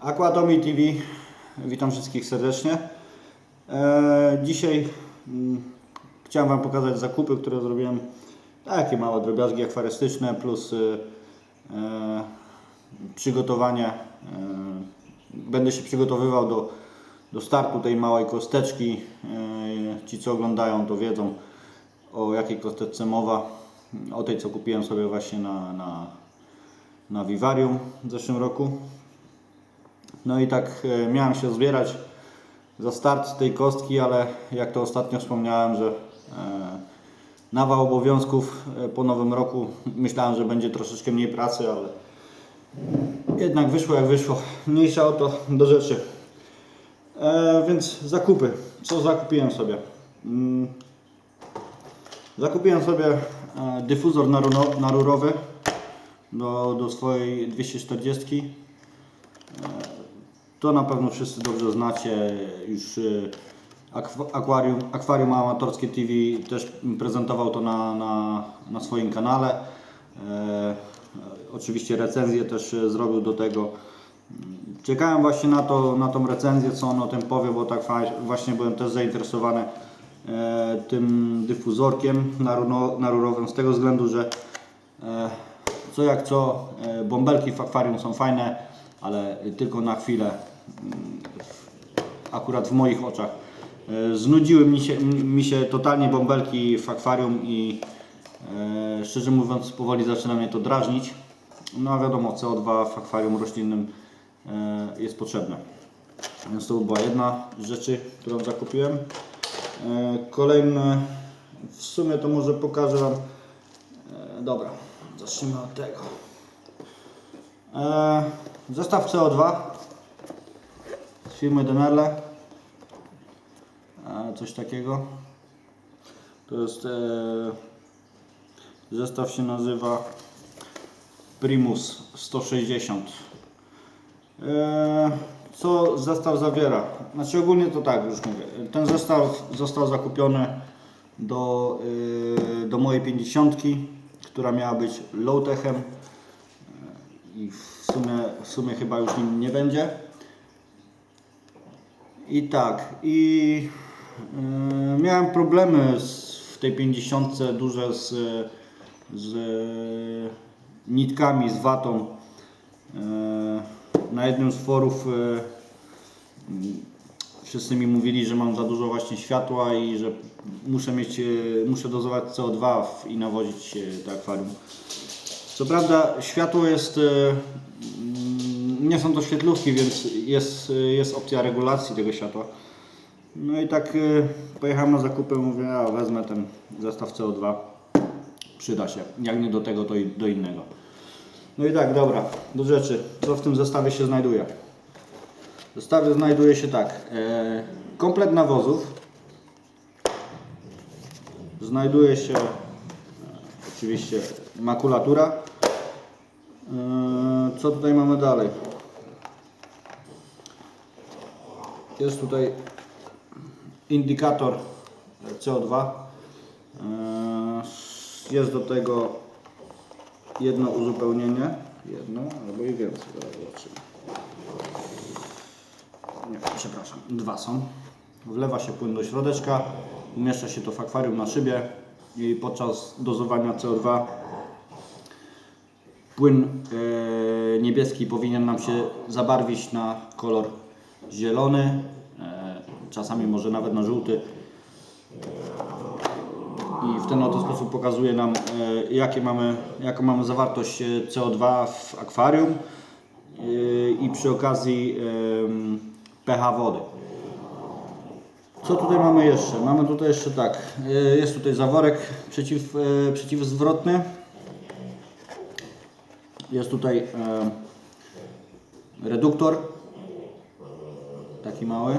Aquatomi TV, witam wszystkich serdecznie. E, dzisiaj mm, chciałem Wam pokazać zakupy, które zrobiłem. Takie małe drobiazgi akwarystyczne plus y, e, przygotowanie. E, będę się przygotowywał do, do startu tej małej kosteczki. Ci co oglądają to wiedzą o jakiej kosteczce mowa. O tej co kupiłem sobie właśnie na, na, na Vivarium w zeszłym roku. No i tak e, miałem się zbierać za start tej kostki, ale jak to ostatnio wspomniałem, że e, nawał obowiązków e, po nowym roku. Myślałem, że będzie troszeczkę mniej pracy, ale jednak wyszło jak wyszło. Mniejsza o to do rzeczy. Więc zakupy. Co zakupiłem sobie? Mm, Zakupiłem sobie dyfuzor narurowy do, do swojej 240. To na pewno wszyscy dobrze znacie. Już y, akw- akwarium, akwarium Amatorskie TV też prezentował to na, na, na swoim kanale. E, oczywiście recenzję też e, zrobił do tego. Czekałem właśnie na, to, na tą recenzję, co on o tym powie, bo tak właśnie byłem też zainteresowany e, tym dyfuzorkiem narurowym z tego względu, że e, co jak co, e, bąbelki w akwarium są fajne, ale tylko na chwilę, akurat w moich oczach. E, Znudziły mi się, mi się totalnie bąbelki w akwarium i e, szczerze mówiąc powoli zaczyna mnie to drażnić. No a wiadomo, CO2 w akwarium roślinnym e, jest potrzebne. Więc to była jedna z rzeczy, którą zakupiłem. Kolejne, w sumie to może pokażę Wam. Dobra, zacznijmy od tego. Zestaw CO2 z firmy Demerle. E, Coś takiego. To jest e, zestaw się nazywa Primus 160. E, Co zestaw zawiera? Znaczy ogólnie to tak już mówię. Ten zestaw został zakupiony do, y, do mojej 50, która miała być low-techem i w sumie, w sumie chyba już nim nie będzie. I tak, i y, miałem problemy z, w tej 50 duże z, z nitkami, z watą. Y, na jednym z forów y, wszyscy mi mówili, że mam za dużo właśnie światła i że muszę mieć, muszę dozować CO2 w, i nawozić do akwarium. Co prawda światło jest, nie są to świetlówki, więc jest, jest opcja regulacji tego światła. No i tak y, pojechałem na zakupy, mówię, a wezmę ten zestaw CO2, przyda się. Jak nie do tego, to do innego. No i tak, dobra, do rzeczy. Co w tym zestawie się znajduje? W zestawie znajduje się tak, e, komplet nawozów, znajduje się e, oczywiście makulatura. E, co tutaj mamy dalej? Jest tutaj indikator CO2. E, Jest do tego jedno uzupełnienie. Jedno albo i więcej. Nie, przepraszam. Dwa są. Wlewa się płyn do środeczka. Umieszcza się to w akwarium na szybie i podczas dozowania CO2 płyn e, niebieski powinien nam się zabarwić na kolor zielony, e, czasami może nawet na żółty. I w ten oto sposób pokazuje nam, e, jakie mamy, jaką mamy zawartość e, CO2 w akwarium i przy okazji pH wody. Co tutaj mamy jeszcze? Mamy tutaj jeszcze tak, jest tutaj zaworek przeciw, przeciwzwrotny. Jest tutaj reduktor, taki mały.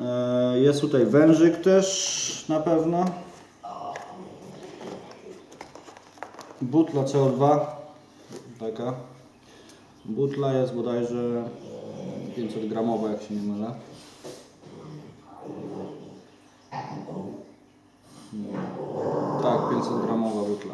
E, Jest tutaj wężyk też na pewno. Butla CO2. Taka. Butla jest bodajże 500 gramowa, jak się nie mylę. Tak, 500 gramowa butla.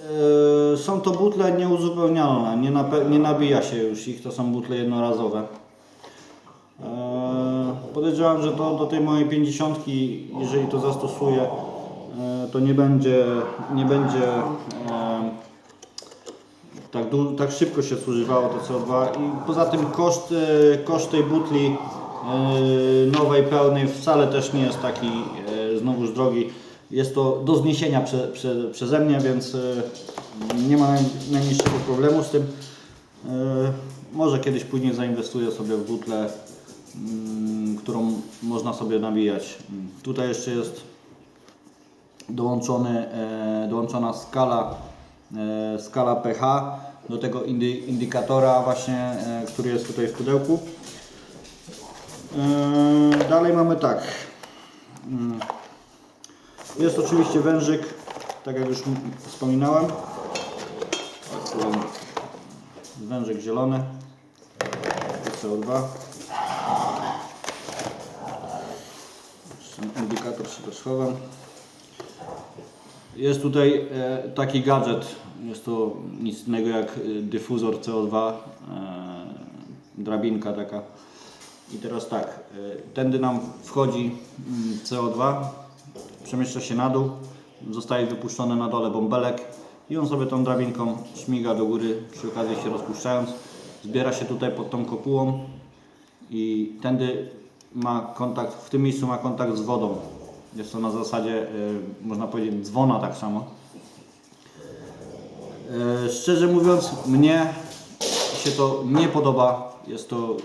E, Są to butle nieuzupełnialne, nie, nie nabija się już ich, to są butle jednorazowe. E, podejrzewam, że to do tej mojej 50, jeżeli to zastosuję, e, to nie będzie, nie będzie tak, tak szybko się zużywało to CO2 i poza tym koszt, koszt tej butli nowej, pełnej wcale też nie jest taki znowuż drogi. Jest to do zniesienia prze, prze, przeze mnie, więc e, nie ma naj- najmniejszego problemu z tym. E, Może kiedyś później zainwestuję sobie w butlę, mm, którą można sobie nawijać. Mm, Tutaj jeszcze jest dołączony, e, dołączona skala, skala pH do tego indy, indykatora właśnie, który jest tutaj w pudełku. Dalej mamy tak. Jest oczywiście wężyk, tak jak już wspominałem. Wężyk zielony. CO2. Jeszcze Indykator się też chowam. Jest tutaj e, taki gadżet. Jest to nic innego jak e, dyfuzor CO2. E, drabinka taka. I teraz tak, tędy nam wchodzi mm, CO2, przemieszcza się na dół, zostaje wypuszczony na dole bąbelek i on sobie tą drabinką śmiga do góry, przy okazji się rozpuszczając. Zbiera się tutaj pod tą kopułą i tędy ma kontakt, w tym miejscu ma kontakt z wodą. Jest to na zasadzie, e, można powiedzieć, dzwona tak samo. E, Szczerze mówiąc, mnie się to nie podoba. Jest to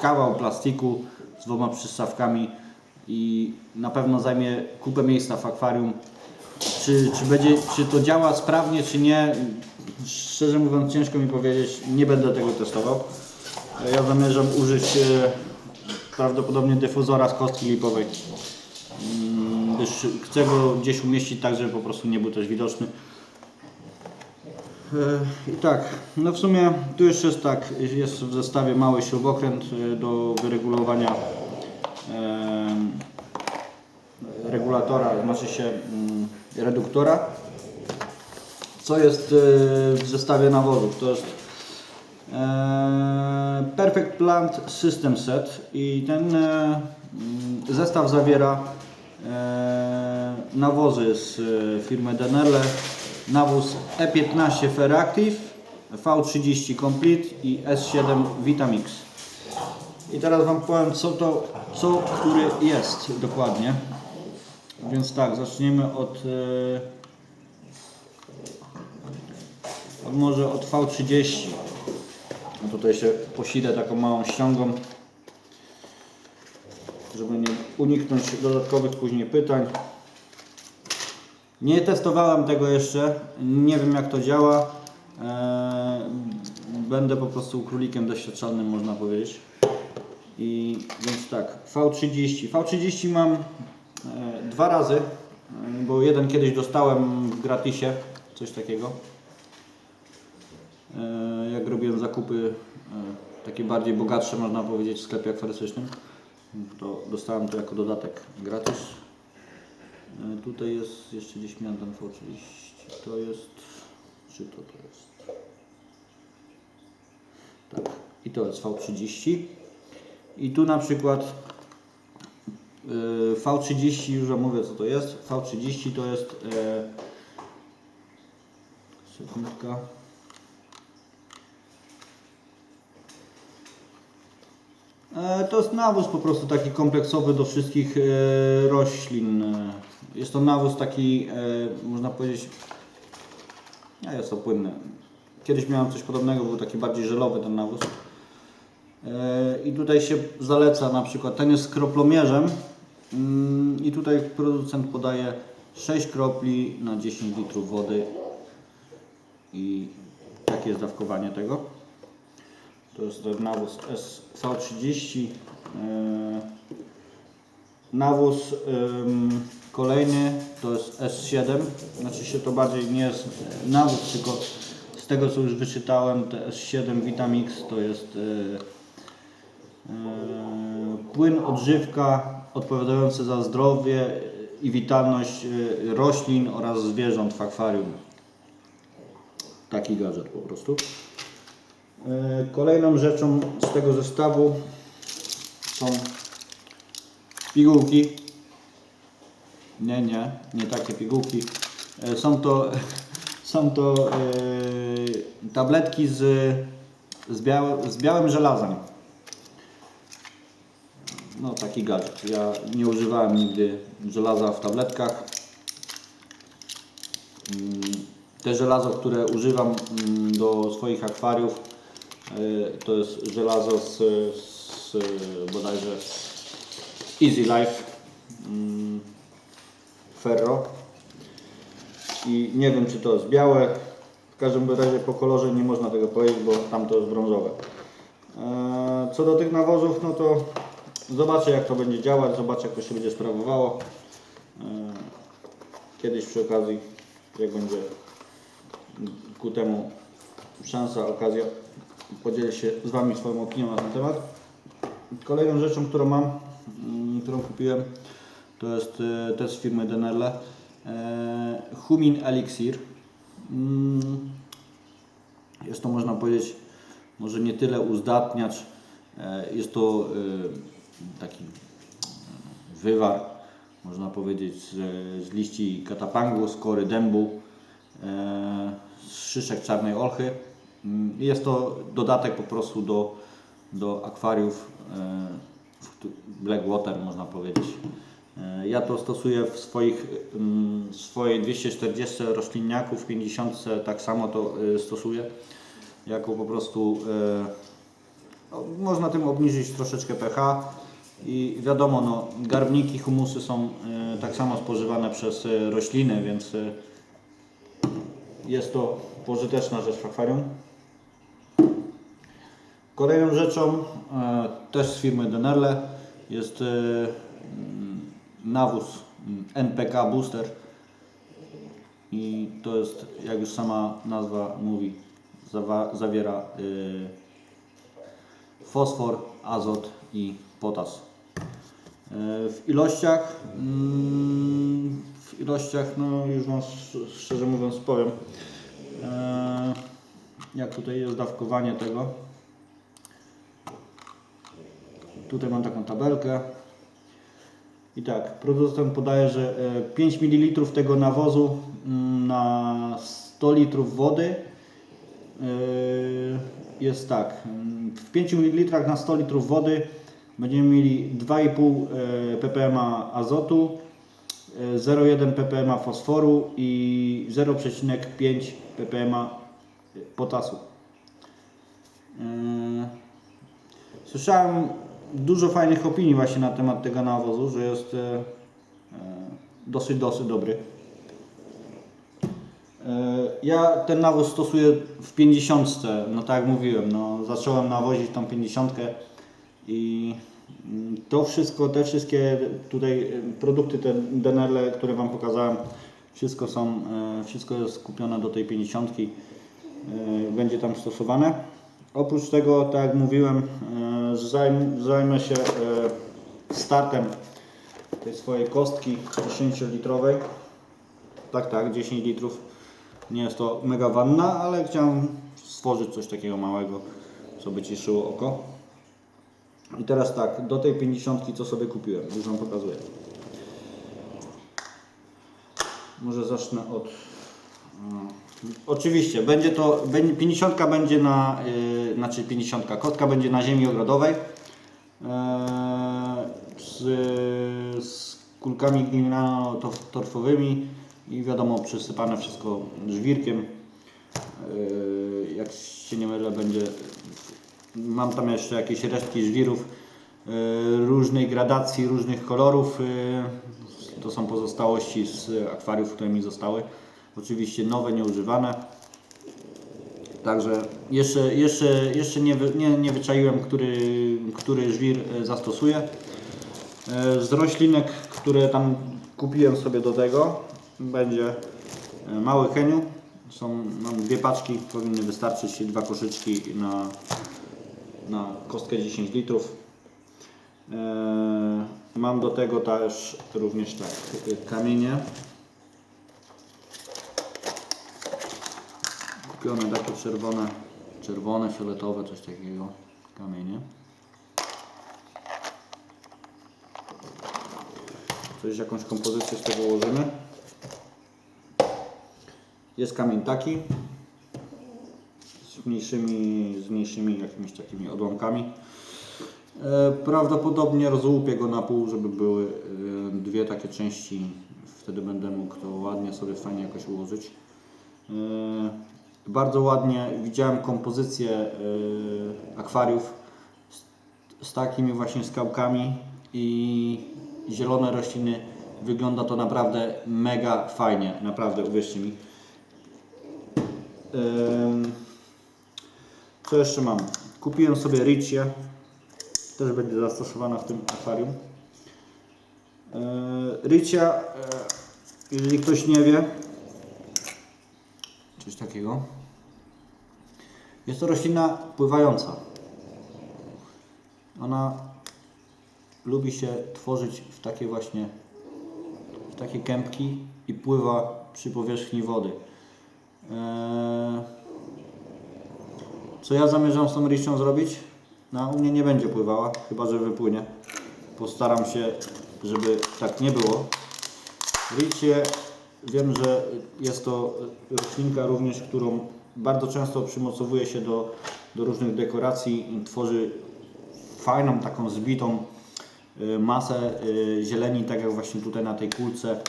kawał plastiku z dwoma przystawkami i na pewno zajmie kupę miejsca w akwarium. Czy, czy, będzie, czy to działa sprawnie, czy nie, szczerze mówiąc ciężko mi powiedzieć, nie będę tego testował. Ja zamierzam użyć e, prawdopodobnie dyfuzora z kostki lipowej, Mm, gdyż chcę go gdzieś umieścić tak, żeby po prostu nie był też widoczny. E, I tak, no w sumie tu jeszcze jest tak, jest w zestawie mały śrubokręt e, do wyregulowania regulatora, znaczy się mm, reduktora. Co jest e, w zestawie nawozów? To jest e, Perfect Plant System Set i ten e, mm, zestaw zawiera nawozy z firmy Denerle, nawóz E15 Feractive, V30 Complete i S7 Vitamix. I teraz Wam powiem co to, co który jest dokładnie. Więc tak, zaczniemy od, e, od może od V30. No tutaj się posidę taką małą ściągą, żeby nie uniknąć dodatkowych później pytań. Nie testowałem tego jeszcze, nie wiem jak to działa. Eee, Będę po prostu królikiem doświadczalnym, można powiedzieć. I więc tak, V30. V30 mam e, dwa razy, e, bo jeden kiedyś dostałem w gratisie, coś takiego. E, jak robiłem zakupy takie bardziej bogatsze, można powiedzieć, w sklepie akwarystycznym, to dostałem to jako dodatek gratis. Tutaj jest, jeszcze gdzieś miałem ten V30, to jest, czy to to jest? Tak, i to jest V30. I tu na przykład y, V30, już Wam mówię co to jest. V30 to jest e, sekundka. E, To jest nawóz po prostu taki kompleksowy do wszystkich e, roślin. Jest to nawóz taki, e, można powiedzieć, nie jest to płynny. Kiedyś miałem coś podobnego, był taki bardziej żelowy ten nawóz. E, I tutaj się zaleca na przykład, ten jest kroplomierzem mm, i tutaj producent podaje 6 kropli na 10 litrów wody i takie jest dawkowanie tego. To jest ten nawóz SV30. e, Nawóz kolejny to jest S7. Znaczy się to bardziej nie jest nawóz, tylko z tego co już wyczytałem, te S7 Vitamix to jest e, płyn odżywka odpowiadający za zdrowie i witalność e, roślin oraz zwierząt w akwarium. taki gadżet po prostu. E, Kolejną rzeczą z tego zestawu są pigułki. Nie, nie, nie takie pigułki. E, Są to, są to e, tabletki z, z, białe, z białym żelazem. No taki gadżet. Ja nie używałem nigdy żelaza w tabletkach. Mm, Te żelazo, które używam mm, do swoich akwariów, y, to jest żelazo z, z bodajże Easy Life mm, Ferro. I nie wiem, czy to jest białe. W każdym razie po kolorze nie można tego powiedzieć, bo tam to jest brązowe. E, Co do tych nawozów, no to zobaczę jak to będzie działać, zobaczę jak to się będzie sprawowało. E, Kiedyś przy okazji, jak będzie ku temu szansa, okazja, podzielę się z Wami swoją opinią na ten temat. Kolejną rzeczą, którą mam, mm, którą kupiłem, to jest e, też z firmy Denerle. e, Humin Elixir. Mm, Jest to można powiedzieć, może nie tyle uzdatniacz, jest to taki wywar, można powiedzieć, z, z liści katapangu, z kory dębu, e, z szyszek czarnej olchy. Mm, Jest to dodatek po prostu do, do akwariów e, w któ- Blackwater, można powiedzieć. E, Ja to stosuję w swoich, mm, swojej 240 roślinniaków, 50 tak samo to e, stosuję, jako po prostu e, no, można tym obniżyć troszeczkę pH i wiadomo, no, garbniki, humusy są e, tak samo spożywane przez e, rośliny, więc e, jest to pożyteczna rzecz w akwarium. Kolejną rzeczą, e, też z firmy Denerle, jest mm, nawóz mm, NPK Booster i to jest, jak już sama nazwa mówi, zawa- zawiera y, fosfor, azot i potas. E, W ilościach, mm, w ilościach, no już Wam sz- szczerze mówiąc powiem, e, jak tutaj jest dawkowanie tego. Tutaj mam taką tabelkę. I tak, producent podaje, że e, 5 ml tego nawozu mm, na 100 litrów wody jest tak. W 5 ml na 100 litrów wody będziemy mieli 2,5 e, ppm azotu, e, 0,1 ppm fosforu i 0,5 ppm potasu. Yy, Słyszałem dużo fajnych opinii właśnie na temat tego nawozu, że jest e, e, dosyć, dosyć dobry. E, Ja ten nawóz stosuję w 50. No tak jak mówiłem, no, zacząłem nawozić tą 50 i mm, to wszystko, te wszystkie tutaj e, produkty, te Denerle, które Wam pokazałem, wszystko są, e, wszystko jest kupione do tej 50. e, Będzie tam stosowane. Oprócz tego, tak jak mówiłem, zajm, zajmę się startem tej swojej kostki 10-litrowej. Tak, tak, 10 litrów. Nie jest to mega wanna, ale chciałem stworzyć coś takiego małego, co by cieszyło oko. I teraz tak, do tej 50 co sobie kupiłem, już Wam pokazuję. Może zacznę od... mm, Oczywiście, będzie to, będzie- 50 będzie na, yy, znaczy 50, kotka będzie na ziemi ogrodowej. Eee, z, z kulkami gliniano-torfowymi i wiadomo przysypane wszystko żwirkiem. Eee, jak się nie mylę będzie, mam tam jeszcze jakieś resztki żwirów eee, różnej gradacji, różnych kolorów. Eee, to są pozostałości z akwariów, które mi zostały. Oczywiście nowe, nieużywane. Także jeszcze, jeszcze, jeszcze nie, nie, nie wyczaiłem, który, który żwir e, zastosuję. E, Z roślinek, które tam kupiłem sobie do tego, będzie e, mały heniu. Są, mam dwie paczki, powinny wystarczyć dwa koszyczki na, na kostkę 10 litrów. E, Mam do tego też również tak kamienie. kupione takie czerwone, czerwone, fioletowe, coś takiego kamienie. Coś, jakąś kompozycję z tego ułożymy. Jest kamień taki z mniejszymi, z mniejszymi jakimiś takimi odłamkami. E, Prawdopodobnie rozłupię go na pół, żeby były e, dwie takie części. Wtedy będę mógł to ładnie sobie fajnie jakoś ułożyć. E, Bardzo ładnie widziałem kompozycję akwariów z, takimi właśnie skałkami i zielone rośliny. Wygląda to naprawdę mega fajnie, naprawdę uwierzcie mi. Co jeszcze mam? Kupiłem sobie Richie. Też będzie zastosowana w tym akwarium. Yy, Ricia, e, jeżeli ktoś nie wie, coś takiego. Jest to roślina pływająca. Ona lubi się tworzyć w takie właśnie w takie kępki i pływa przy powierzchni wody. Eee, Co ja zamierzam z tą liścią zrobić? No, u mnie nie będzie pływała, chyba że wypłynie. Postaram się, żeby tak nie było. Ricie, wiem, że jest to roślinka również, którą bardzo często przymocowuje się do, do różnych dekoracji i tworzy fajną, taką zbitą y, masę y, zieleni, tak jak właśnie tutaj na tej kulce.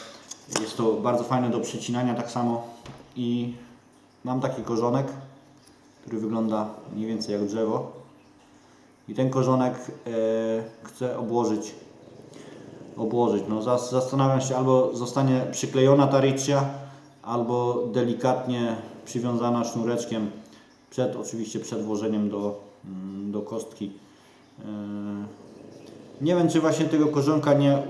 Jest to bardzo fajne do przycinania tak samo i mam taki korzonek, który wygląda mniej więcej jak drzewo i ten korzonek e, chcę obłożyć obłożyć. No, zas- zastanawiam się, albo zostanie przyklejona ta ricia, albo delikatnie przywiązana sznureczkiem przed, oczywiście przed włożeniem do, mm, do kostki. E, nie wiem, czy właśnie tego korzonka nie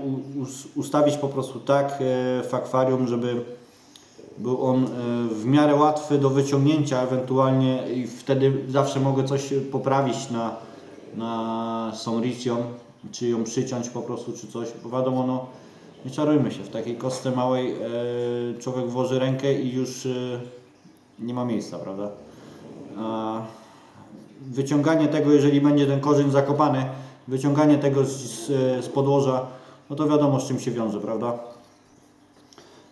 ustawić po prostu tak e, w akwarium, żeby był on e, w miarę łatwy do wyciągnięcia ewentualnie i wtedy zawsze mogę coś poprawić na, na sonricią, czy ją przyciąć po prostu, czy coś, bo wiadomo, no nie czarujmy się, w takiej kostce małej e, człowiek włoży rękę i już e, nie ma miejsca, prawda? Wyciąganie tego, jeżeli będzie ten korzeń zakopany, wyciąganie tego z, z podłoża, no to wiadomo z czym się wiąże, prawda?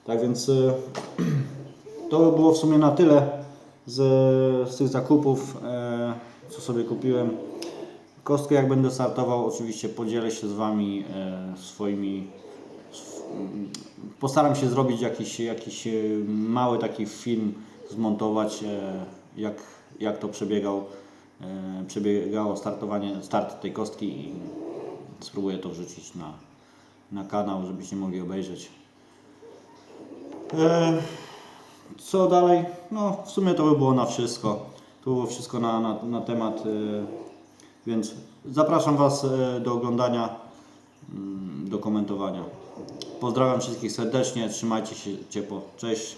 Tak więc e, to by było w sumie na tyle z, z tych zakupów, e, co sobie kupiłem. Kostkę jak będę startował, oczywiście podzielę się z Wami e, swoimi. Postaram się zrobić jakiś, jakiś mały taki film, zmontować jak, jak to przebiegał, przebiegało startowanie, start tej kostki i spróbuję to wrzucić na, na kanał, żebyście mogli obejrzeć. E, Co dalej? No, w sumie to by było na wszystko. To było wszystko na, na, na temat. e, Więc zapraszam Was e, do oglądania, mm, do komentowania. Pozdrawiam wszystkich serdecznie, trzymajcie się ciepło. Cześć.